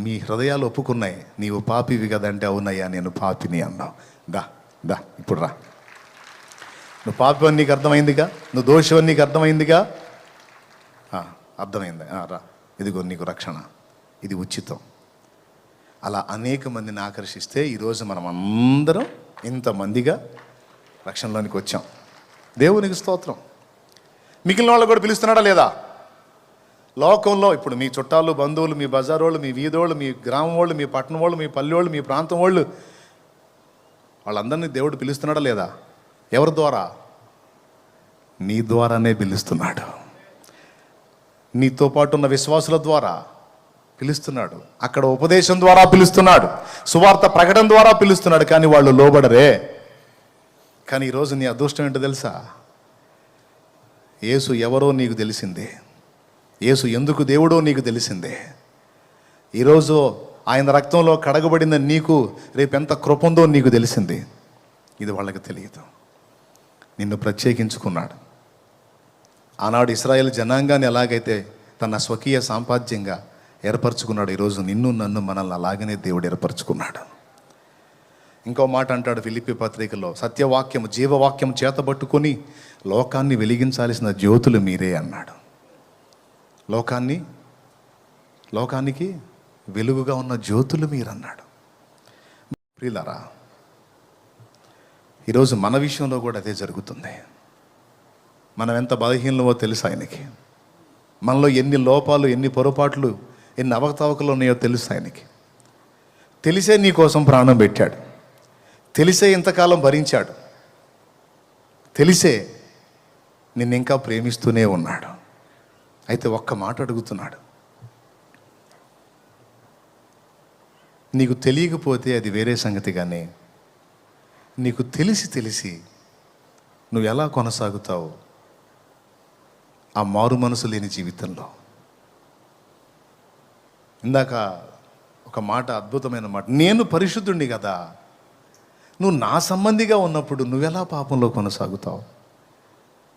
మీ హృదయాలు ఒప్పుకున్నాయి. నీవు పాపివి కదంటే అవునయ్యా నేను పాపిని అన్నావు. దా దా ఇప్పుడు రా. నువ్వు పాపి నీకు అర్థమైందిగా? నువ్వు దోషం నీకు అర్థమైందిగా? అర్థమైంది. ఆ, రా. ఇదిగో నీకు రక్షణ. ఇది ఉచితం. అలా అనేక మందిని ఆకర్షిస్తే ఈరోజు మనం అందరం ఇంతమందిగా రక్షణలోనికి వచ్చాం. దేవునికి స్తోత్రం. మిగిలిన వాళ్ళు కూడా పిలుస్తున్నాడా లేదా? లోకంలో ఇప్పుడు మీ చుట్టాలు బంధువులు మీ బజారోళ్ళు మీ వీధోళ్ళు మీ గ్రామం వాళ్ళు మీ పట్టణం వాళ్ళు మీ పల్లె వాళ్ళు మీ ప్రాంతం వాళ్ళు వాళ్ళందరినీ దేవుడు పిలుస్తున్నాడా లేదా? ఎవరి ద్వారా? నీ ద్వారానే పిలుస్తున్నాడు. నీతో పాటు ఉన్న విశ్వాసుల ద్వారా పిలుస్తున్నాడు. అక్కడ ఉపదేశం ద్వారా పిలుస్తున్నాడు. సువార్త ప్రకటన ద్వారా పిలుస్తున్నాడు. కానీ వాళ్ళు లోబడరే. కానీ ఈరోజు నీ అదృష్టం ఏంటో తెలుసా? యేసు ఎవరో నీకు తెలిసిందే. యేసు ఎందుకు దేవుడో నీకు తెలిసిందే. ఈరోజు ఆయన రక్తంలో కడగబడిన నీకు రేపెంత కృపందో నీకు తెలిసింది. ఇది వాళ్ళకి తెలియదు. నిన్ను ప్రత్యేకించుకున్నాడు. ఆనాడు ఇస్రాయేల్ జనాంగాన్ని ఎలాగైతే తన స్వకీయ సాంపాద్యంగా ఏర్పరచుకున్నాడు ఈరోజు నిన్ను నన్ను మనల్ని అలాగనే దేవుడు ఏర్పరచుకున్నాడు. ఇంకో మాట అంటాడు ఫిలిపి పత్రికలో సత్యవాక్యం జీవవాక్యం చేతబట్టుకొని లోకాన్ని వెలిగించాల్సిన జ్యోతులు మీరే అన్నాడు. లోకాన్ని లోకానికి వెలుగుగా ఉన్న జ్యోతులు మీరన్నాడు. ప్రియులరా ఈరోజు మన విషయంలో కూడా అదే జరుగుతుంది. మనం ఎంత బలహీనమో తెలుసు ఆయనకి? మనలో ఎన్ని లోపాలు ఎన్ని పొరపాట్లు ఎన్ని అవకతవకలు ఉన్నాయో తెలుసు ఆయనకి? తెలిసే నీ కోసం ప్రాణం పెట్టాడు. తెలిసే ఇంతకాలం భరించాడు. తెలిసే నిన్ను ఇంకా ప్రేమిస్తూనే ఉన్నాడు. అయితే ఒక్క మాట అడుగుతున్నాడు. నీకు తెలియకపోతే అది వేరే సంగతి కానీ నీకు తెలిసి తెలిసి నువ్వు ఎలా కొనసాగుతావు ఆ మారు మనసు లేని జీవితంలో? ఇందాక ఒక మాట అద్భుతమైన మాట నేను పరిశుద్ధుణ్ణి కదా నువ్వు నా సంబంధిగా ఉన్నప్పుడు నువ్వెలా పాపంలో కొనసాగుతావు?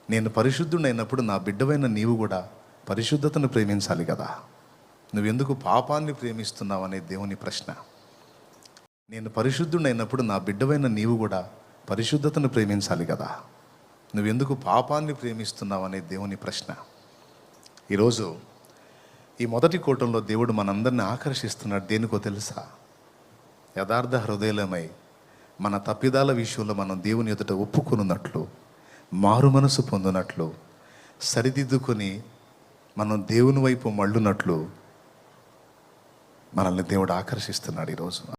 నేను పరిశుద్ధుడు అయినప్పుడు నా బిడ్డవైన నీవు కూడా పరిశుద్ధతను ప్రేమించాలి కదా. నువ్వెందుకు పాపాన్ని ప్రేమిస్తున్నావు అనే దేవుని ప్రశ్న. నేను పరిశుద్ధుడైనప్పుడు నా బిడ్డవైన నీవు కూడా పరిశుద్ధతను ప్రేమించాలి కదా. నువ్వెందుకు పాపాన్ని ప్రేమిస్తున్నావు అనే దేవుని ప్రశ్న. ఈరోజు ఈ మొదటి కూటంలో దేవుడు మనందరిని ఆకర్షిస్తున్నాడు. దేనికో తెలుసా? యథార్థ హృదయలమై మన తప్పిదాల విషయంలో మనం దేవుని ఎదుట ఒప్పుకున్నట్లు మారు మనసు పొందినట్లు సరిదిద్దుకొని మనం దేవుని వైపు మళ్ళునట్లు మనల్ని దేవుడు ఆకర్షిస్తున్నాడు ఈరోజు.